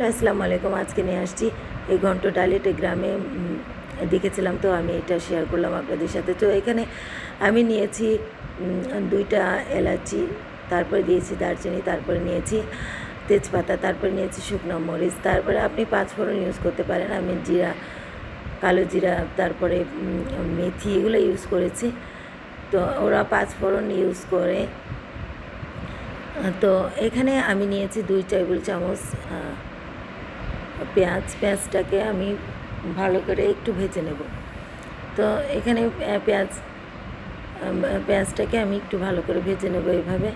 আসসালামু আলাইকুম, আজকে নিয়ে আসছি এই ঘন্ট ডালিটে গ্রামে দেখেছিলাম তো আমি এটা শেয়ার করলাম আপনাদের সাথে। তো এখানে আমি নিয়েছি দুইটা এলাচি, তারপরে দিয়েছি দারচিনি, তারপরে নিয়েছি তেজপাতা, তারপরে নিয়েছি শুকনো মরিচ, তারপরে আপনি পাঁচ ফোড়ন ইউজ করতে পারেন। আমি জিরা, কালো জিরা, তারপরে মেথি এগুলো ইউজ করেছি। তো ওরা পাঁচ ফোড়ন ইউজ করে। তো এখানে আমি নিয়েছি দুই টেবিল চামচ পেঁয়াজ, পেঁয়াজটাকে আমি ভালো করে একটু ভেজে নেব। তো এখানে পেঁয়াজ পেঁয়াজটাকে আমি একটু ভালো করে ভেজে নেব এইভাবে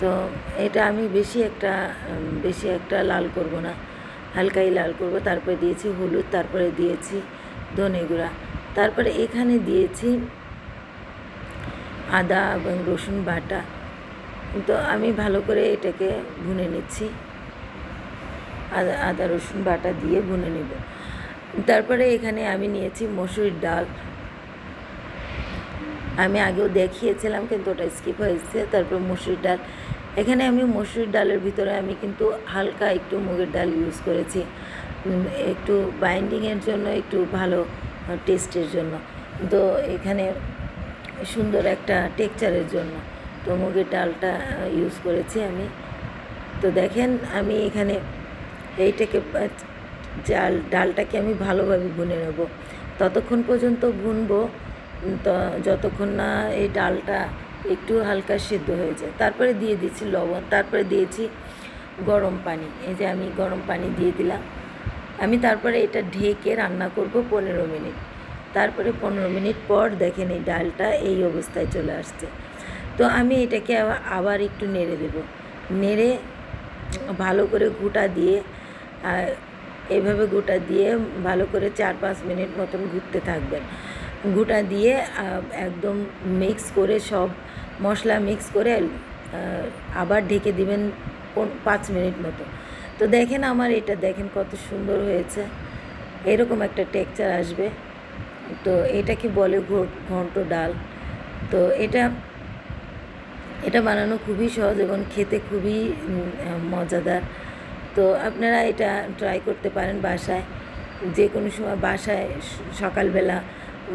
তো এটা আমি বেশি একটা বেশি একটা লাল করব না। হালকাই লাল করব। তারপরে দিয়েছি হলুদ, তারপরে দিয়েছি ধনে গুঁড়া। তারপরে এখানে দিয়েছি আদা এবং রসুন বাটা। তো আমি ভালো করে এটাকে ভুনে নিচ্ছি। আদা আদা, রসুন বাটা দিয়ে ভুনে নেব। তারপরে এখানে আমি নিয়েছি মসুরির ডাল। আমি আগেও দেখিয়েছিলাম কিন্তু ওটা স্কিপ হয়েছে। তারপর মসুরির ডাল। এখানে আমি মসুরির ডালের ভিতরে আমি কিন্তু হালকা একটু মুগের ডাল ইউজ করেছি। একটু বাইন্ডিংয়ের জন্য, একটু ভালো টেস্টের জন্য। তো এখানে সুন্দর একটা টেক্সচারের জন্য। তো ডালটা ইউজ করেছি আমি। তো দেখেন, আমি এখানে এইটাকে চাল, ডালটাকে আমি ভালোভাবে ভুনে নেব। ততক্ষণ পর্যন্ত ভুনবো যতক্ষণ না এই ডালটা একটু হালকা সিদ্ধ হয়ে যায়। তারপরে দিয়ে দিচ্ছি লবণ, তারপরে দিয়েছি গরম পানি। এই যে আমি গরম পানি দিয়ে দিলাম। আমি তারপরে এটা ঢেকে রান্না করব পনেরো মিনিট। তারপরে পনেরো মিনিট পর দেখেন এই ডালটা এই অবস্থায় চলে আসছে। তো আমি এটাকে আবার একটু নেড়ে দেব। নেড়ে ভালো করে গোটা দিয়ে এভাবে গোটা দিয়ে ভালো করে চার পাঁচ মিনিট মতন ঘুরতে থাকবেন। গোটা দিয়ে একদম মিক্স করে সব মশলা মিক্স করে আবার ঢেকে দিবেন পাঁচ মিনিট মতো। তো দেখেন আমার এটা দেখেন কত সুন্দর হয়েছে। এরকম একটা টেক্সচার আসবে। তো এটাকে বলে ঘো- ঘন্ট ডাল? তো এটা এটা বানানো খুবই সহজ এবং খেতে খুবই মজাদার। তো আপনারা এটা ট্রাই করতে পারেন বাসায়। যে কোনো সময় বাসায় সকালবেলা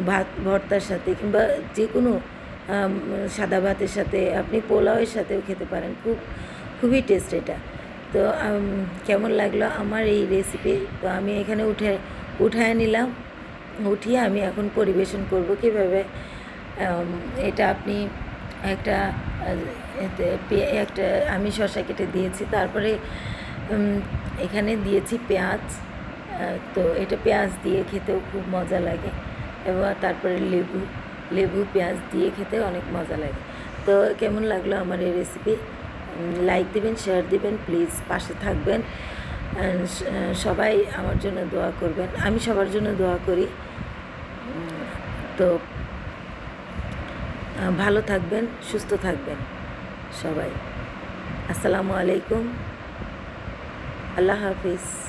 ভাত, ভর্তার সাথে কিংবা যে কোনো সাদা ভাতের সাথে আপনি পোলাওয়ের সাথেও খেতে পারেন। খুব, খুবই টেস্ট এটা। তো কেমন লাগল আমার এই রেসিপি তো আমি এখানে উঠে, উঠায় নিলাম। উঠিয়ে আমি এখন পরিবেশন করব কীভাবে এটা আপনি একটা একটা আমি শসা কেটে দিয়েছি, তারপরে এখানে দিয়েছি পেঁয়াজ তো এটা পেঁয়াজ দিয়ে খেতেও খুব মজা লাগে, এবং তারপরে লেবু লেবু পেঁয়াজ দিয়ে খেতে অনেক মজা লাগে। তো কেমন লাগল আমার এই রেসিপি লাইক দিবেন শেয়ার দিবেন প্লিজ পাশে থাকবেন সবাই আমার জন্য দোয়া করবেন, আমি সবার জন্য দোয়া করি। তো ভালো থাকবেন সুস্থ থাকবেন সবাই। আসসালামু আলাইকুম। আল্লাহ হাফিজ।